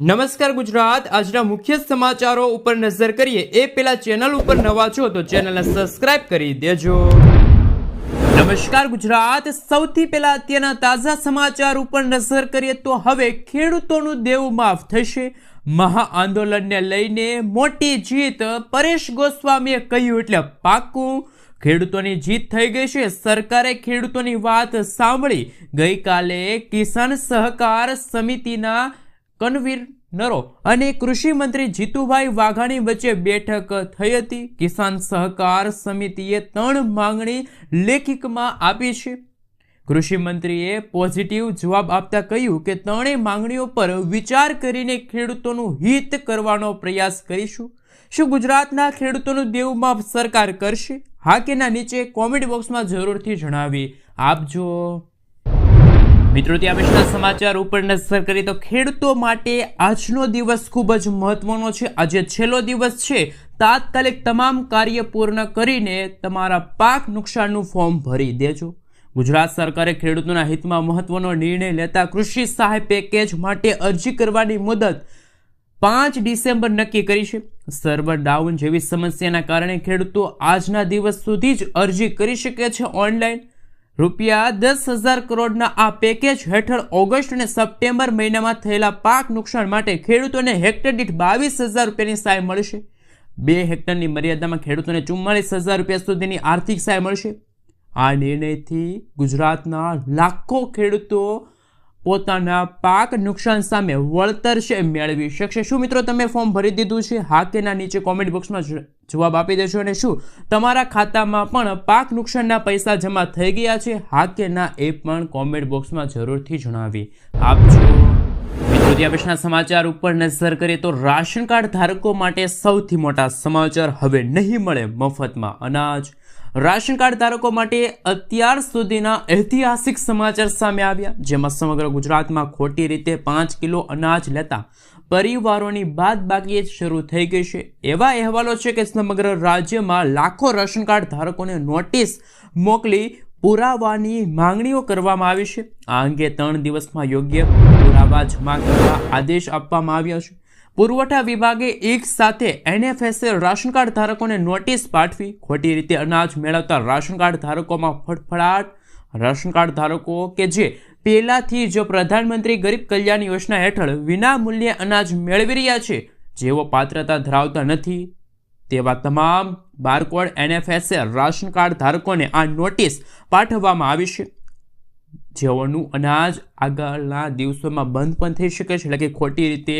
નમસ્કાર ગુજરાત. આજના મુખ્ય સમાચારો ઉપર નજર કરીએ. એ પેલા ચેનલ ઉપર નવા છો તો ચેનલને સબસ્ક્રાઇબ કરી દેજો. નમસ્કાર ગુજરાત. સૌથી પહેલા અત્યારના તાજા સમાચાર ઉપર નજર કરીએ તો હવે ખેડૂતોનું દેવું માફ થશે. મહા આંદોલનને લઈને મોટી જીત પરેશ ગોસ્વામીએ કહ્યું એટલે પાક્કું ખેડૂતોની જીત થઈ ગઈ છે. સરકારે ખેડૂતોની વાત સાંભળી. ગઈકાલે કિસાન સહકાર સમિતિના કન્વીનરો અને કૃષિ મંત્રી જીતુભાઈ વાઘાણી વચ્ચે બેઠક થઈ હતી. કિસાન સહકાર સમિતિએ ત્રણ માંગણી લેખિકમાં આપી છે. કૃષિ મંત્રીએ પોઝિટિવ જવાબ આપતા કહ્યું કે ત્રણેય માંગણીઓ પર વિચાર કરીને ખેડૂતોનું હિત કરવાનો પ્રયાસ કરીશું. શું ગુજરાતના ખેડૂતોનું દેવું માફ સરકાર કરશે? હા કે ના નીચે કોમેન્ટ બોક્સમાં જરૂરથી જણાવી આપજો. મિત્રો, ત્યાં પછીના સમાચાર. ઉપર નજર કરી તો ખેડૂતો માટે આજનો દિવસ ખૂબ જ મહત્વનો છે. આજે છેલ્લો દિવસ છે. તાત્કાલિક તમામ કાર્ય પૂર્ણ કરીને તમારા પાક નુકસાનનું ફોર્મ ભરી દેજો. ગુજરાત સરકારે ખેડૂતોના હિતમાં મહત્વનો નિર્ણય લેતા કૃષિ સહાય પેકેજ માટે અરજી કરવાની મુદત પાંચ ડિસેમ્બર નક્કી કરી છે. સર્વર ડાઉન જેવી સમસ્યાના કારણે ખેડૂતો આજના દિવસ સુધી જ અરજી કરી શકે છે ઓનલાઈન. રૂપિયા દસ હજાર કરોડના આ પેકેજ હેઠળ ઓગસ્ટ અને સપ્ટેમ્બર મહિનામાં થયેલા પાક નુકસાન માટે ખેડૂતોને હેક્ટર દીઠ બાવીસ હજાર રૂપિયાની સહાય મળશે. બે હેક્ટરની મર્યાદામાં ખેડૂતોને ચુમ્માલીસ હજાર રૂપિયા સુધીની આર્થિક સહાય મળશે. આ નિર્ણયથી ગુજરાતના લાખો ખેડૂતો પોતાના પાક નુકસાન સામે વળતર છે, મેળવી શકશે. શું મિત્રો, તમે ફોર્મ ભરી દીધું છે? હા કે ના, નીચે કોમેન્ટ બોક્સમાં જવાબ આપી દેશો અને શું? તમારા ખાતામાં પણ પાક નુકસાનના પૈસા જમા થઈ ગયા છે? હા કે ના એ પણ કોમેન્ટ બોક્સમાં જરૂરથી જણાવી આપજો. મિત્રો સમાચાર ઉપર નજર કરીએ તો રાશન કાર્ડ ધારકો માટે સૌથી મોટા સમાચાર હવે નહીં મળે મફતમાં અનાજ. રાશન કાર્ડ ધારકો માટે અત્યાર સુધીના ઐતિહાસિક સમાચાર સામે આવ્યા, જેમાં સમગ્ર ગુજરાતમાં ખોટી રીતે પાંચ કિલો અનાજ લેતા પરિવારોની બાદ બાકી શરૂ થઈ ગઈ છે. એવા અહેવાલો છે કે સમગ્ર રાજ્યમાં લાખો રાશન કાર્ડ ધારકોને નોટિસ મોકલી પુરાવાની માંગણીઓ કરવામાં આવી છે. આ અંગે ત્રણ દિવસમાં યોગ્ય પુરાવા જમા કરવા આદેશ આપવામાં આવ્યો છે. પુરવઠા વિભાગે એક સાથે એનએફએસએ રાશન કાર્ડ ધારકોને નોટિસ પાઠવી, ખોટી રીતે અનાજ મેળવતા રાશન કાર્ડ ધારકોમાં ફટફડાટ રાશન કાર્ડ ધારકો કે જે પહેલાથી જો પ્રધાનમંત્રી ગરીબ કલ્યાણ યોજના હેઠળ વિના મૂલ્યે અનાજ મેળવી રહ્યા છે. જેઓ પાત્રતા ધરાવતા નથી, તેવા તમામ બારકોડ એનએફએસએ રાશન કાર્ડ ધારકોને આ નોટિસ પાઠવવામાં આવી છે. જેઓનું અનાજ આગળના દિવસોમાં બંધ પણ થઈ શકે છે, એટલે કે ખોટી રીતે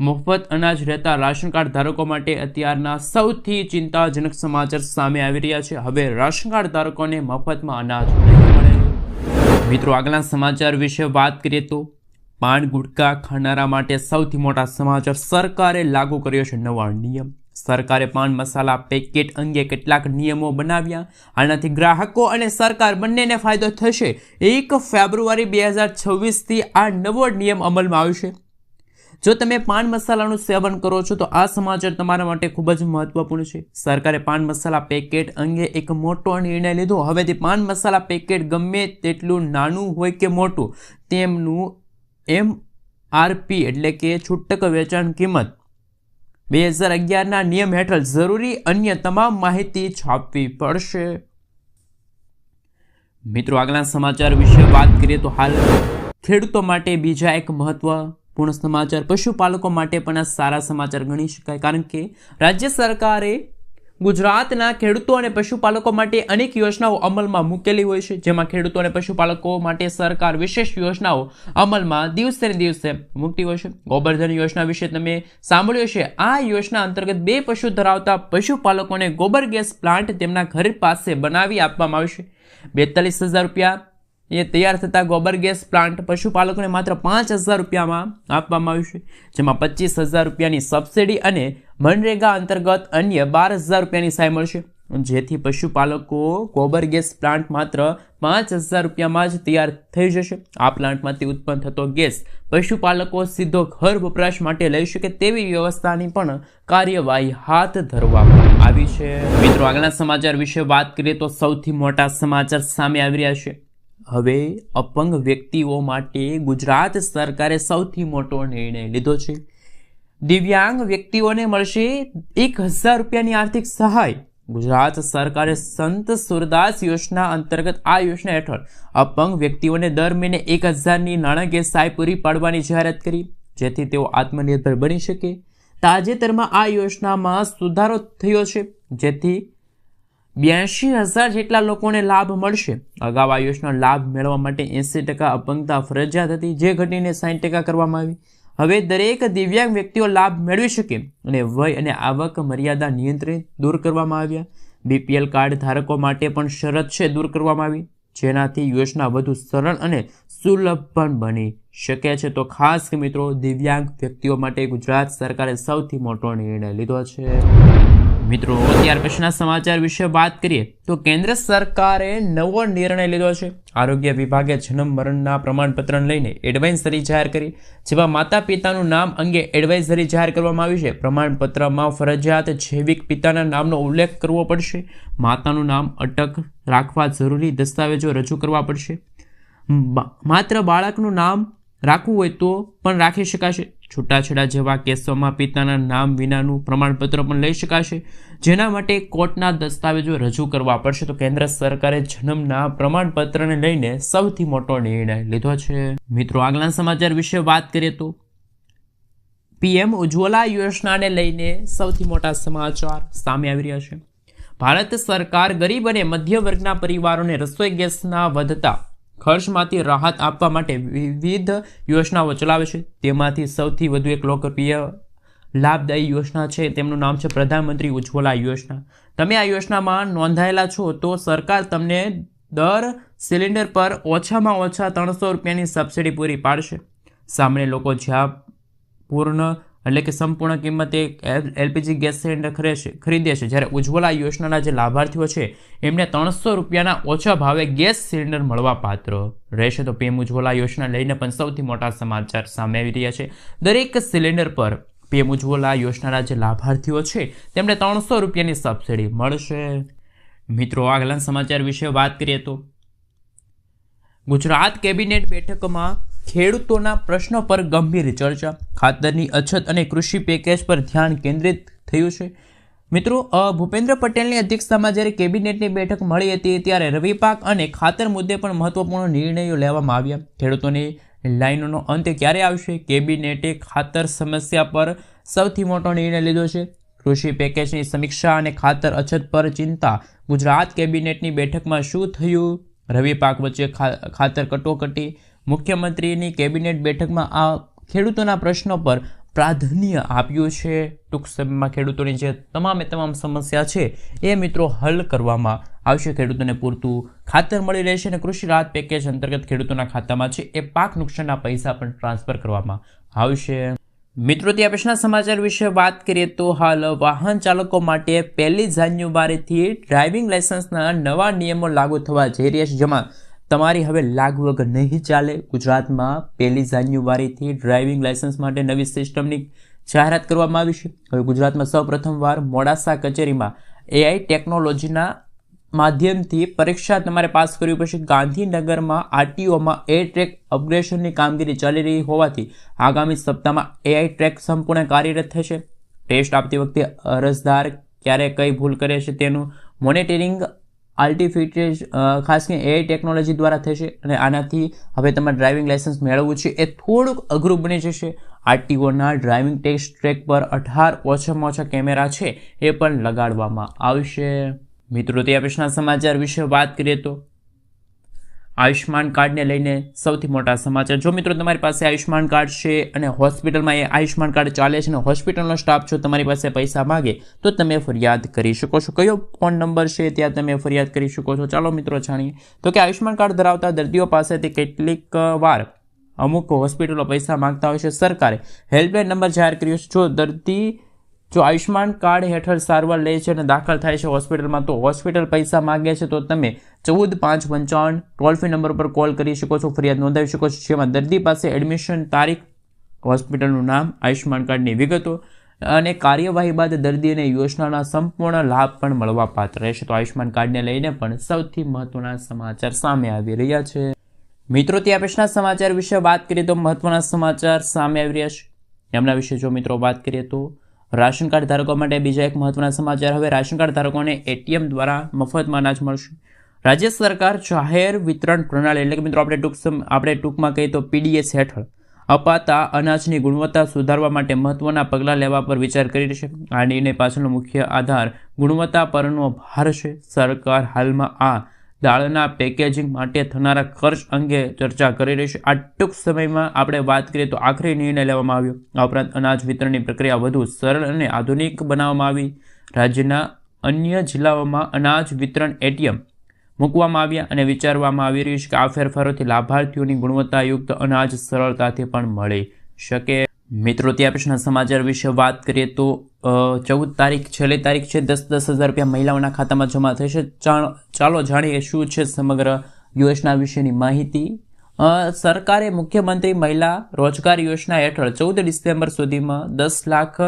મફત અનાજ રહેતા રાશન કાર્ડ ધારકો માટે અત્યારના સૌથી ચિંતાજનક સમાચાર સામે આવી રહ્યા છે. હવે રાશન કાર્ડ ધારકોને મફતમાં અનાજ નહીં મળે. મિત્રો આગલા સમાચાર વિશે વાત કરીએ તો પાન ગુટકા ખાનારા માટે સૌથી મોટા સમાચાર સરકારે લાગુ કર્યો છે નવા નિયમ. સરકારે પાન મસાલા પેકેટ અંગે કેટલાક નિયમો બનાવ્યા. આનાથી ગ્રાહકો અને સરકાર બંનેને ફાયદો થશે. એક ફેબ્રુઆરી બે હજાર છવ્વીસથી આ નવો નિયમ અમલમાં આવશે જો તમે પાન મસાલાનું સેવન કરો છો, તો આ સમાચાર તમારા માટે ખૂબ જ મહત્વપૂર્ણ છે. સરકારે પાન મસાલા પેકેટ અંગે એક મોટો નિર્ણય લીધો. હવેથી પાન મસાલા પેકેટ ગમે તેટલું નાનું હોય કે મોટું, તેમનું એમ આરપી એટલે કે છૂટક વેચાણ કિંમત બે હજાર અગિયારના નિયમ હેઠળ જરૂરી અન્ય તમામ માહિતી છાપવી પડશે. મિત્રો, આગલા સમાચાર વિશે વાત કરીએ તો હાલ ખેડૂતો માટે બીજા એક મહત્વપૂર્ણ સમાચાર. પશુપાલકો માટે પણ આ સારા સમાચાર ગણી શકાય. કારણ કે રાજ્ય સરકારે ગુજરાતના ખેડૂતો અને પશુપાલકો માટે અનેક યોજનાઓ અમલમાં મૂકેલી હોય છે. જેમાં ખેડૂતો અને પશુપાલકો માટે સરકાર વિશેષ યોજનાઓ અમલમાં દિવસે ને દિવસે મૂકતી હોય છે. ગોબરધન યોજના વિશે તમે સાંભળ્યું છે આ યોજના અંતર્ગત બે પશુ ધરાવતા પશુપાલકોને ગોબર ગેસ પ્લાન્ટ તેમના ઘર પાસે બનાવી આપવામાં આવશે બેતાલીસ હજાર રૂપિયા એ તૈયાર થતા ગોબર ગેસ પ્લાન્ટ પશુપાલકોને માત્ર પાંચ હજાર રૂપિયામાં આપવામાં આવ્યું જેમાં પચીસ હજાર રૂપિયાની સબસિડી અને મનરેગા અંતર્ગત અન્ય બાર હજાર રૂપિયાની સહાય મળશે. જેથી પશુપાલકો ગોબર ગેસ પ્લાન્ટ માત્ર પાંચ હજાર રૂપિયામાં જ તૈયાર થઈ જશે. આ પ્લાન્ટમાંથી ઉત્પન્ન થતો ગેસ પશુપાલકો સીધો ઘર વપરાશ માટે લઈ શકે તેવી વ્યવસ્થાની પણ કાર્યવાહી હાથ ધરવામાં આવી છે. મિત્રો, આગળના સમાચાર વિશે વાત કરીએ તો સૌથી મોટા સમાચાર સામે આવી રહ્યા છે. હવે અપંગ વ્યક્તિઓ માટે ગુજરાત સરકારે સૌથી મોટો નિર્ણય લીધો છે. દિવ્યાંગ વ્યક્તિઓને મળશે એક હજાર રૂપિયાની આર્થિક સહાય. ગુજરાત સરકારે સંત સુરદાસ યોજના અંતર્ગત આ યોજના હેઠળ અપંગ વ્યક્તિઓને દર મહિને એક હજારની નાણાકીય સહાય પૂરી પાડવાની જાહેરાત કરી, જેથી તેઓ આત્મનિર્ભર બની શકે. તાજેતરમાં આ યોજનામાં સુધારો થયો છે, જેથી બ્યાસી હજાર જેટલા લોકોને લાભ મળશે. અગાઉ આ યોજનાનો લાભ મેળવવા માટે એંસી ટકા અપંગતા ફરજિયાત હતી, જે ઘટીને સાઠ ટકા કરવામાં આવી. હવે દરેક દિવ્યાંગ વ્યક્તિઓ લાભ મેળવી શકે અને વય અને આવક મર્યાદા નિયંત્રિત દૂર કરવામાં આવ્યા. બીપીએલ કાર્ડ ધારકો માટે પણ શરત છે દૂર કરવામાં આવી. જેનાથી યોજના વધુ સરળ અને સુલભ પણ બની શકે છે. તો ખાસ મિત્રો, દિવ્યાંગ વ્યક્તિઓ માટે ગુજરાત સરકારે સૌથી મોટો નિર્ણય લીધો છે. મિત્રો, ત્યાર પછીના સમાચાર વિશે વાત કરીએ તો કેન્દ્ર સરકારે નવો નિર્ણય લીધો છે. આરોગ્ય વિભાગે જન્મ મરણના પ્રમાણપત્રને લઈને એડવાઇઝરી જાહેર કરી, જેમાં માતા પિતાનું નામ અંગે એડવાઇઝરી જાહેર કરવામાં આવી છે. પ્રમાણપત્રમાં ફરજિયાત જૈવિક પિતાના નામનો ઉલ્લેખ કરવો પડશે. માતાનું નામ અટક રાખવા જરૂરી દસ્તાવેજો રજૂ કરવા પડશે. માત્ર બાળકનું નામ રાખવું હોય તો પણ રાખી શકાશે. છૂટાછેડા જેવા કેસોમાં પિતાના નામ વિનાનું પ્રમાણપત્ર પણ લઈ શકાશે, જેના માટે કોર્ટના દસ્તાવેજો રજૂ કરવા પડશે. તો કેન્દ્ર સરકારે જન્મના પ્રમાણપત્રને લઈને સૌથી મોટો નિર્ણય લીધો છે. મિત્રો, આગલા સમાચાર વિશે વાત કરીએ તો પીએમ ઉજ્જવલા યોજનાને લઈને સૌથી મોટા સમાચાર સામે આવી રહ્યા છે. ભારત સરકાર ગરીબ અને મધ્ય વર્ગના પરિવારોને રસોઈ ગેસના વધતા ખર્ચમાંથી રાહત આપવા માટે વિવિધ યોજનાઓ ચલાવે છે. તેમાંથી સૌથી વધુ એક લોકપ્રિય લાભદાયી યોજના છે. તેમનું નામ છે પ્રધાનમંત્રી ઉજ્જવલા યોજના. તમે આ યોજનામાં નોંધાયેલા છો તો સરકાર તમને દર સિલિન્ડર પર ઓછામાં ઓછા ત્રણસો રૂપિયાની સબસિડી પૂરી પાડશે. સામાન્ય લોકો જ્યાં પૂર્ણ એટલે કે સંપૂર્ણ કિંમતે એલપીજી ગેસ સિલિન્ડર ખરીદે છે. જ્યારે ઉજ્જવલા યોજનાના જે લાભાર્થીઓ છે, એમને ત્રણસો રૂપિયાના ઓછા ભાવે ગેસ સિલિન્ડર મળવા પાત્ર રહેશે. તો પીએમ ઉજ્જવલા યોજના લઈને પણ સૌથી મોટા સમાચાર સામે આવી રહ્યા છે. દરેક સિલિન્ડર પર પીએમ ઉજ્જવલા યોજનાના જે લાભાર્થીઓ છે, તેમને ત્રણસો રૂપિયાની સબસિડી મળશે. મિત્રો આગલા સમાચાર વિશે વાત કરીએ તો ગુજરાત કેબિનેટ બેઠકમાં ખેડૂતોના પ્રશ્નો પર ગંભીર ચર્ચા, ખાતરની અછત અને કૃષિ પેકેજ પર ધ્યાન કેન્દ્રિત થયું છે. મિત્રો ભૂપેન્દ્ર પટેલની અધ્યક્ષતામાં જ્યારે કેબિનેટની બેઠક મળી હતી ત્યારે રવિ પાક અને ખાતર મુદ્દે પણ મહત્વપૂર્ણ નિર્ણયો લેવામાં આવ્યા. ખેડૂતોની લાઈનોનો અંત ક્યારે આવશે? કેબિનેટે ખાતર સમસ્યા પર સૌથી મોટો નિર્ણય લીધો છે. કૃષિ પેકેજની સમીક્ષા અને ખાતર અછત પર ચિંતા. ગુજરાત કેબિનેટની બેઠકમાં શું થયું? રવિ પાક વચ્ચે ખાતર કટોકટી મુખ્યમંત્રીની કેબિનેટ બેઠકમાં આ ખેડૂતોના પ્રશ્નો પર પ્રાધાન્ય આપ્યું છે. ટૂંક સમયમાં ખેડૂતોની જે તમામે તમામ સમસ્યા છે એ મિત્રો હલ કરવામાં આવશે. ખેડૂતોને પૂરતું ખાતર મળી રહેશે અને કૃષિ રાહત પેકેજ અંતર્ગત ખેડૂતોના ખાતામાં છે એ પાક નુકસાનના પૈસા પણ ટ્રાન્સફર કરવામાં આવશે. મિત્રો ત્યાં પછીના સમાચાર વિશે વાત કરીએ તો હાલ વાહન ચાલકો માટે પહેલી જાન્યુઆરીથી ડ્રાઇવિંગ લાયસન્સના નવા નિયમો લાગુ થવા જઈ રહ્યા છે, જેમાં તમારી હવે લાગવગ નહીં ચાલે. ગુજરાતમાં પહેલી જાન્યુઆરીથી ડ્રાઇવિંગ લાયસન્સ માટે નવી સિસ્ટમની જાહેરાત કરવામાં આવી છે. હવે ગુજરાતમાં સૌ પ્રથમવાર મોડાસા કચેરીમાં એઆઈ ટેકનોલોજીના માધ્યમથી પરીક્ષા તમારે પાસ કરવી પડશે. ગાંધીનગરમાં આરટીઓમાં એ ટ્રેક અપગ્રેડેશનની કામગીરી ચાલી રહી હોવાથી આગામી સપ્તાહમાં એઆઈ ટ્રેક સંપૂર્ણ કાર્યરત થશે. ટેસ્ટ આપતી વખતે અરજદાર ક્યારે કઈ ભૂલ કરે છે તેનું મોનિટરિંગ આર્ટિફિશિયલ ખાસ કરીને એઆઈ ટેકનોલોજી દ્વારા થશે અને આનાથી હવે તમારે ડ્રાઇવિંગ લાઇસન્સ મેળવવું છે. એ થોડુંક અઘરું બની જશે. આરટીઓના ડ્રાઇવિંગ ટેસ્ટ ટ્રેક પર અઢાર ઓછામાં ઓછા કેમેરા છે એ પણ લગાડવામાં આવશે. મિત્રો, તે પ્રશ્ન સમાચાર વિશે વાત કરીએ તો આયુષ્માન કાર્ડને લઈને સૌથી મોટા સમાચાર. જો મિત્રો તમારી પાસે આયુષ્માન કાર્ડ છે અને હોસ્પિટલમાં એ આયુષ્માન કાર્ડ ચાલે છે અને હોસ્પિટલનો સ્ટાફ જો તમારી પાસે પૈસા માગે, તો તમે ફરિયાદ કરી શકો છો. કયો ફોન નંબર છે ત્યાં તમે ફરિયાદ કરી શકો છો. ચાલો મિત્રો જાણીએ. તો કે આયુષ્માન કાર્ડ ધરાવતા દર્દીઓ પાસેથી કેટલીક વાર અમુક હોસ્પિટલો પૈસા માંગતા હોય છે. સરકારે હેલ્પલાઇન નંબર જાહેર કર્યો છે. જો દર્દી જો આયુષ્માન કાર્ડ હેઠળ સારવાર લે છે અને દાખલ થાય છે હોસ્પિટલમાં, તો હોસ્પિટલ પૈસા માગે છે, તો તમે ચૌદ પાંચ પંચાવન ટોલ ફ્રી નંબર પર કોલ કરી શકો છો, ફરિયાદ નોંધાવી શકો છો, જેમાં દર્દી પાસે એડમિશન તારીખ, હોસ્પિટલનું નામ આયુષ્માન કાર્ડની વિગતો અને કાર્યવાહી બાદ દર્દીને યોજનાના સંપૂર્ણ લાભ પણ મળવા પાત્ર રહેશે. તો આયુષ્માન કાર્ડને લઈને પણ સૌથી મહત્વના સમાચાર સામે આવી રહ્યા છે. મિત્રો ત્યાં પછીના સમાચાર વિશે વાત કરીએ તો મહત્વના સમાચાર સામે આવી રહ્યા છે. એમના વિશે જો મિત્રો વાત કરીએ તો રાશન કાર્ડ ધારકો માટે બીજા એક મહત્વના સમાચાર. હવે રાશન કાર્ડ ધારકોને એટીએમ દ્વારા મફતમાં અનાજ મળશે. રાજ્ય સરકાર જાહેર વિતરણ પ્રણાલી, એટલે કે મિત્રો આપણે ટૂંક આપણે ટૂંકમાં કહીએ તો પીડીએસ હેઠળ અપાતા અનાજની ગુણવત્તા સુધારવા માટે મહત્વના પગલાં લેવા પર વિચાર કરી રહી છે. આ નિર્ણય પાછળનો મુખ્ય આધાર ગુણવત્તા પરનો ભાર છે. સરકાર હાલમાં આ દાળના પેકેજિંગ માટે થનારા ખર્ચ અંગે ચર્ચા કરી રહી છે આ ટૂંક સમયમાં આપણે વાત કરીએ તો આખરી નિર્ણય લેવામાં આવ્યો. આ ઉપરાંત અનાજ વિતરણની પ્રક્રિયા વધુ સરળ અને આધુનિક બનાવવામાં આવી. રાજ્યના અન્ય જિલ્લાઓમાં અનાજ વિતરણ એટીએમ મૂકવામાં આવ્યા અને વિચારવામાં આવી રહ્યું છે કે આ ફેરફારોથી લાભાર્થીઓની ગુણવત્તાયુક્ત અનાજ સરળતાથી પણ મળી શકે. મિત્રો, ત્યાં પછીના સમાચાર વિશે વાત કરીએ તો ચૌદ તારીખ, છેલ્લી તારીખ છે, દસ દસ હજાર રૂપિયા મહિલાઓના ખાતામાં જમા થશે. ચાલો જાણીએ શું છે સમગ્ર યોજના વિશેની માહિતી. સરકારે મુખ્યમંત્રી મહિલા રોજગાર યોજના હેઠળ ચૌદ ડિસેમ્બર સુધીમાં દસ લાખ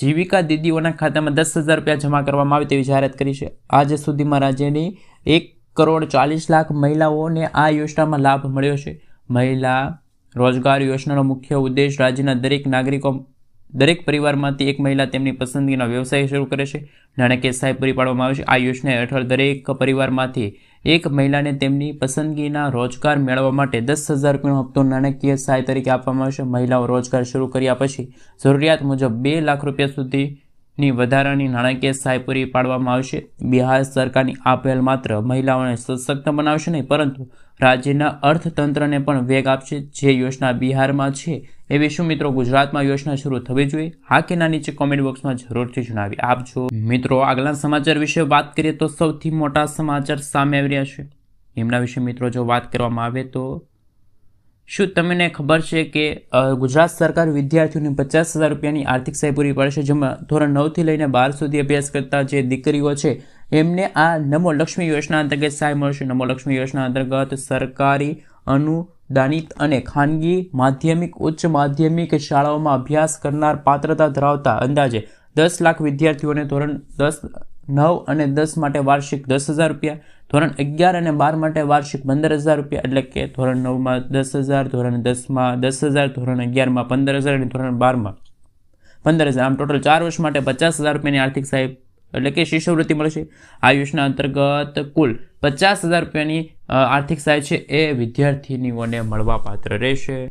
જીવિકા દીદીઓના ખાતામાં દસ હજાર રૂપિયા જમા કરવામાં આવે તેવી જાહેરાત કરી છે. આજે સુધીમાં રાજ્યની એક કરોડ ચાલીસ લાખ મહિલાઓને આ યોજનામાં લાભ મળ્યો છે. મહિલા રોજગાર યોજનાનો મુખ્ય ઉદ્દેશ રાજ્યના દરેક નાગરિકો, દરેક પરિવારમાંથી એક મહિલા તેમની પસંદગીનો વ્યવસાય શરૂ કરે છે. નાણાકીય સહાય પૂરી પાડવામાં આવે છે. આ યોજના હેઠળ દરેક પરિવારમાંથી એક મહિલાને તેમની પસંદગીના રોજગાર મેળવવા માટે દસ હજાર રૂપિયાનો હપ્તો નાણાકીય સહાય તરીકે આપવામાં આવશે મહિલાઓ રોજગાર શરૂ કર્યા પછી જરૂરિયાત મુજબ બે લાખ રૂપિયા સુધીની વધારાની નાણાકીય સહાય પૂરી પાડવામાં આવશે. બિહાર સરકારની આ પહેલ માત્ર મહિલાઓને સશક્ત બનાવશે નહીં, પરંતુ રાજ્યના અર્થતંત્રને પણ વેગ આપશે. જે યોજના બિહારમાં છે એવી શું મિત્રો ગુજરાતમાં યોજના શરૂ થવી જોઈએ? હા કે ના નીચે કોમેન્ટ બોક્સમાં જરૂરથી જણાવી આપજો મિત્રો આગલા સમાચાર વિશે વાત કરીએ તો સૌથી મોટા સમાચાર સામે આવી રહ્યા છે. એમના વિશે મિત્રો જો વાત કરવામાં આવે તો શું તમને ખબર છે કે ગુજરાત સરકાર વિદ્યાર્થીઓને પચાસ હજાર રૂપિયાની આર્થિક સહાય પૂરી પાડશે જેમાં ધોરણ નવથી લઈને બાર સુધી અભ્યાસ કરતા જે દીકરીઓ છે, એમને આ નમો લક્ષ્મી યોજના અંતર્ગત સહાય મળશે. નમો લક્ષ્મી યોજના અંતર્ગત સરકારી અનુદાનિત અને ખાનગી માધ્યમિક, ઉચ્ચ માધ્યમિક શાળાઓમાં અભ્યાસ કરનાર પાત્રતા ધરાવતા અંદાજે દસ લાખ વિદ્યાર્થીઓને ધોરણ દસ નવ અને દસ માટે વાર્ષિક દસ હજાર રૂપિયા, ધોરણ અગિયાર અને બાર માટે વાર્ષિક પંદર હજાર રૂપિયા, એટલે કે ધોરણ નવમાં દસ હજાર, ધોરણ દસમાં દસ હજાર, ધોરણ અગિયારમાં પંદર હજાર અને ધોરણ બારમાં પંદર હજાર. આમ ટોટલ ચાર વર્ષ માટે પચાસ હજાર રૂપિયાની આર્થિક સહાય, એટલે કે શિષ્યવૃત્તિ મળશે. આ યોજના અંતર્ગત કુલ પચાસ હજાર રૂપિયાની આર્થિક સહાય છે એ વિદ્યાર્થીનીઓને મળવા પાત્ર રહેશે.